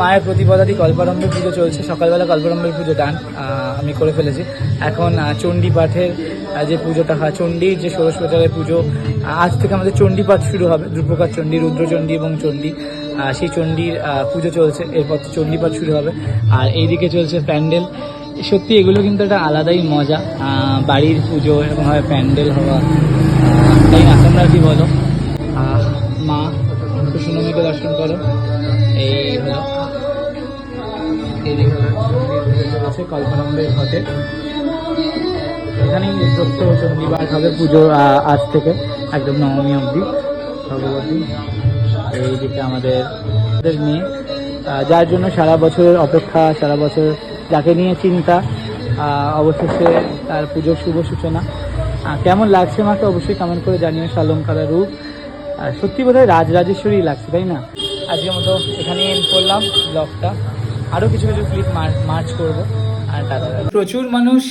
মায়ের প্রতিপদাদি কল্পারম্ভের পুজো চলছে, সকালবেলা কল্পারম্ভের পুজো ডান আমি করে ফেলেছি। এখন চণ্ডী পাঠের যে পুজোটা হয়, চণ্ডীর যে ষোড়শ প্রচারের পুজো আজ থেকে আমাদের চণ্ডী পাঠ শুরু হবে দুর্প্রকার চণ্ডী রুদ্রচণ্ডী এবং চণ্ডী। সেই চণ্ডীর পুজো চলছে, এরপর চণ্ডী পাঠ শুরু হবে। আর এইদিকে চলছে প্যান্ডেল। সত্যি এগুলো কিন্তু একটা আলাদাই মজা বাড়ির পুজো এরকমভাবে প্যান্ডেল হওয়া তাই না? ঘটে। এখানেই চণ্ডীবার হবে পুজো আজ থেকে, একদম নবমী অবধি ভগবতী এইদিকে আমাদের মেয়ে যার জন্য সারা বছরের অপেক্ষা, সারা বছর যাকে নিয়ে চিন্তা অবশেষে তার পুজোর শুভ সূচনা। কেমন লাগছে মাকে অবশ্যই কমেন্ট করে জানিও শালঙ্কারা রূপ। আর সত্যি বোধ হয় রাজরাজেশ্বরী লাগছে, তাই না? আজকের মতো এখানে এন্ড করলাম ব্লগটা আরও কিছু কিছু ক্লিপ মার্চ করব, আর প্রচুর মানুষ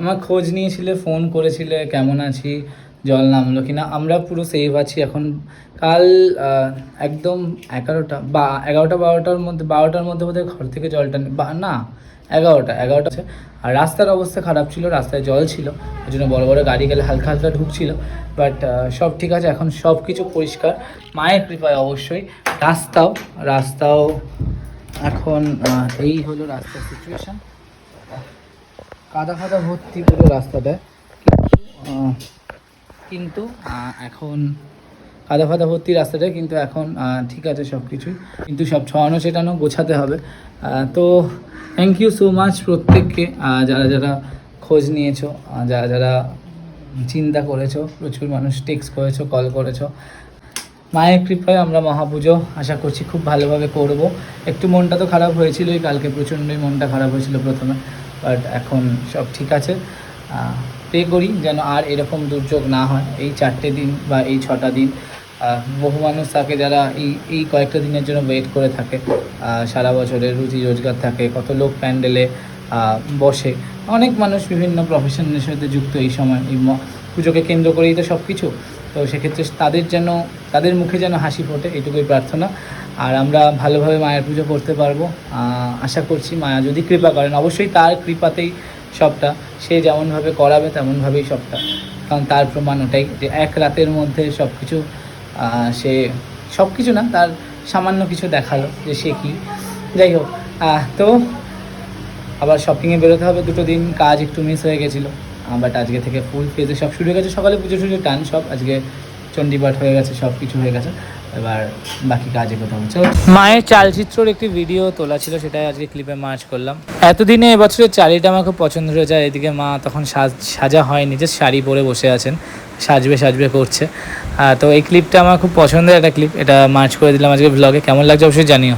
আমার খোঁজ নিয়েছিলে ফোন করেছিলে, কেমন আছি, জল নামলো কিনা, আমরা পুরো সেভ আছি এখন। কাল একদম এগারোটা, বা, এগারোটা বারোটার মধ্যে বারোটার মধ্যে বোধহয় ঘর থেকে জলটা বা, না, এগারোটা এগারোটা আর রাস্তার অবস্থা খারাপ ছিল, রাস্তায় জল ছিল, ওই জন্য বড় বড় গাড়ি গেলে হালকা হালকা ঢুকছিল। বাট সব ঠিক আছে, এখন সব কিছু পরিষ্কার। মায়ের কৃপায় অবশ্যই, রাস্তাও রাস্তাও এখন এই হলো রাস্তার সিচুয়েশন কাদা ফাদা ভর্তি পুরো রাস্তাটা কিন্তু কিন্তু এখন কাদা ফাদা ভর্তি রাস্তাটা কিন্তু এখন ঠিক আছে সব কিছুই কিন্তু সব ছড়ানো ছেটানো গোছাতে হবে। তো থ্যাংক ইউ সো মাচ প্রত্যেককে যারা যারা খোঁজ নিয়েছো যারা যারা চিন্তা করেছ, প্রচুর মানুষ টেক্সট করেছ কল করেছ। মায়ের কৃপায় আমরা মহাপুজো আশা করছি খুব ভালোভাবে করব। একটু মনটা তো খারাপ হয়েছিলই, কালকে প্রচণ্ডই মনটা খারাপ হয়েছিল প্রথমে বাট এখন সব ঠিক আছে। পে করি যেন আর এরকম দুর্যোগ না হয়। এই চারটে দিন বা এই ছটা দিন বহু মানুষ থাকে যারা এই এই কয়েকটা দিনের জন্য ওয়েট করে থাকে। সারা বছরের রুজি রোজগার থাকে, কত লোক প্যান্ডেলে বসে। অনেক মানুষ বিভিন্ন প্রফেশনের সাথে যুক্ত এই সময়। এই পুজোকে কেন্দ্র করেই তো সব কিছু তো সেক্ষেত্রে তাদের যেন, তাদের মুখে যেন হাসি ফোটে এটুকুই প্রার্থনা। আর আমরা ভালোভাবে মায়ের পুজো করতে পারব। আশা করছি মায়া যদি কৃপা করেন, অবশ্যই তার কৃপাতেই সবটা, সে যেমনভাবে করাবে তেমনভাবেই সবটা। কারণ তার প্রমাণ ওটাই যে এক রাতের মধ্যে সব কিছু সে সব কিছু না, তার সামান্য কিছু দেখাল যে সে কী। যাই হোক তো আবার শপিংয়ে বেরোতে হবে, দুটো দিন কাজ একটু মিস হয়ে গেছিল। বাট আজকে থেকে ফুল ফেজে সব শুরু হয়ে গেছে। সকালে পুজো টুজো টান সব, আজকে চণ্ডীপাঠ হয়ে গেছে, সব কিছু হয়ে গেছে। এবার বাকি কাজে কোথাও হচ্ছে মায়ের চালচিত্রর একটি ভিডিও তোলা ছিল, সেটাই আজকে ক্লিপে মার্চ করলাম। এতদিনে এবছরের চালিটা আমার খুব পছন্দ হয়ে যায়। এদিকে মা তখন সাজ, সাজা হয়নি যে শাড়ি পরে বসে আছেন, সাজবে সাজবে করছে। তো এই ক্লিপটা আমার খুব পছন্দের একটা ক্লিপ এটা মার্চ করে দিলাম আজকে ব্লগে কেমন লাগছে অবশ্যই জানিও।